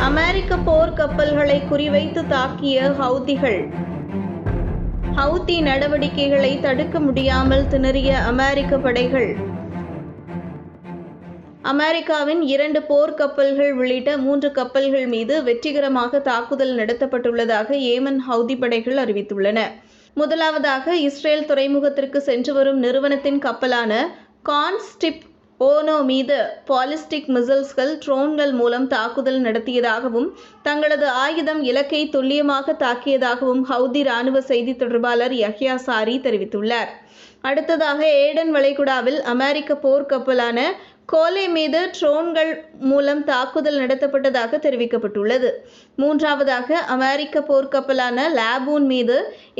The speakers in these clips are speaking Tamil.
அமெரிக்க போர் கப்பல்களை குறிவைத்து தாக்கிய ஹவுதிகள். ஹவுதி நடவடிக்கைகளை தடுக்க முடியாமல் திணறிய அமெரிக்க படைகள். அமெரிக்காவின் இரண்டு போர் கப்பல்கள் உள்ளிட்ட மூன்று கப்பல்கள் மீது வெற்றிகரமாக தாக்குதல் நடத்தப்பட்டுள்ளதாக ஏமன் ஹவுதி படைகள் அறிவித்துள்ளன. முதலாவதாக இஸ்ரேல் துறைமுகத்திற்கு சென்று வரும் நிறுவனத்தின் கப்பலான கான்ஸ்டிப் ஓனோ மீது பாலிஸ்டிக் மிசைல்ஸ்கள் ட்ரோன்கள் மூலம் தாக்குதல் நடத்தியதாகவும் தங்களது ஆயுதம் இலக்கை துல்லியமாக தாக்கியதாகவும் ஹவுதி ராணுவ செய்தி தொடர்பாளர் யஹ்யா சாரி தெரிவித்துள்ளார். அடுத்ததாக ஏடன் வளைகுடாவில் அமெரிக்க போர்க்கப்பலான கோலே மீது ட்ரோன்கள் மூலம் தாக்குதல் நடத்தப்பட்டதாக தெரிவிக்கப்பட்டுள்ளது. மூன்றாவதாக அமெரிக்க போர்க்கப்பலான லேபூன் மீது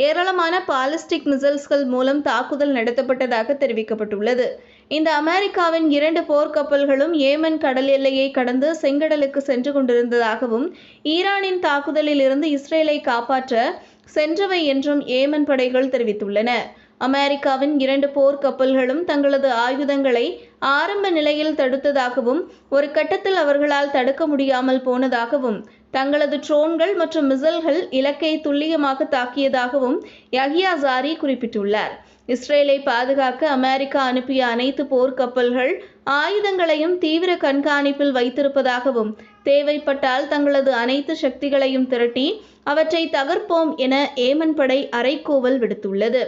ஏராளமான பாலிஸ்டிக் மிசைல்ஸ்கள் மூலம் தாக்குதல் நடத்தப்பட்டதாக தெரிவிக்கப்பட்டுள்ளது. இந்த அமெரிக்காவின் இரண்டு போர்க்கப்பல்களும் ஏமன் கடல் எல்லையை கடந்து செங்கடலுக்கு சென்று கொண்டிருந்ததாகவும் ஈரானின் தாக்குதலில் இருந்து இஸ்ரேலை காப்பாற்ற சென்றவை என்றும் ஏமன் படைகள் தெரிவித்துள்ளன. அமெரிக்காவின் இரண்டு போர் கப்பல்களும் தங்களது ஆயுதங்களை ஆரம்ப நிலையில் தடுத்ததாகவும் ஒரு கட்டத்தில் அவர்களால் தடுக்க முடியாமல் போனதாகவும் தங்களது ட்ரோன்கள் மற்றும் மிசல்கள் இலக்கை துல்லியமாக தாக்கியதாகவும் யஹியா ஜாரி குறிப்பிட்டுள்ளார். இஸ்ரேலை பாதுகாக்க அமெரிக்கா அனுப்பிய அனைத்து போர் கப்பல்கள் ஆயுதங்களையும் தீவிர கண்காணிப்பில் வைத்திருப்பதாகவும் தேவைப்பட்டால் தங்களது அனைத்து சக்திகளையும் திரட்டி அவற்றை தகர்ப்போம் என ஏமன் படை அரைக்கோவல் விடுத்துள்ளது.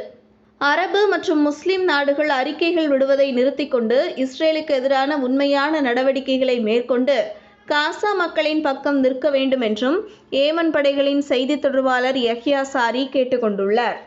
அரபு மற்றும் முஸ்லிம் நாடுகள் அறிக்கைகள் விடுவதை நிறுத்திக் கொண்டு இஸ்ரேலுக்கு எதிரான உண்மையான நடவடிக்கைகளை மேற்கொண்டு காசா மக்களின் பக்கம் நிற்க வேண்டும் என்றும் ஏமன் படைகளின் செய்தி தொடர்பாளர் யஹ்யா சாரி கேட்டுக்கொண்டுள்ளார்.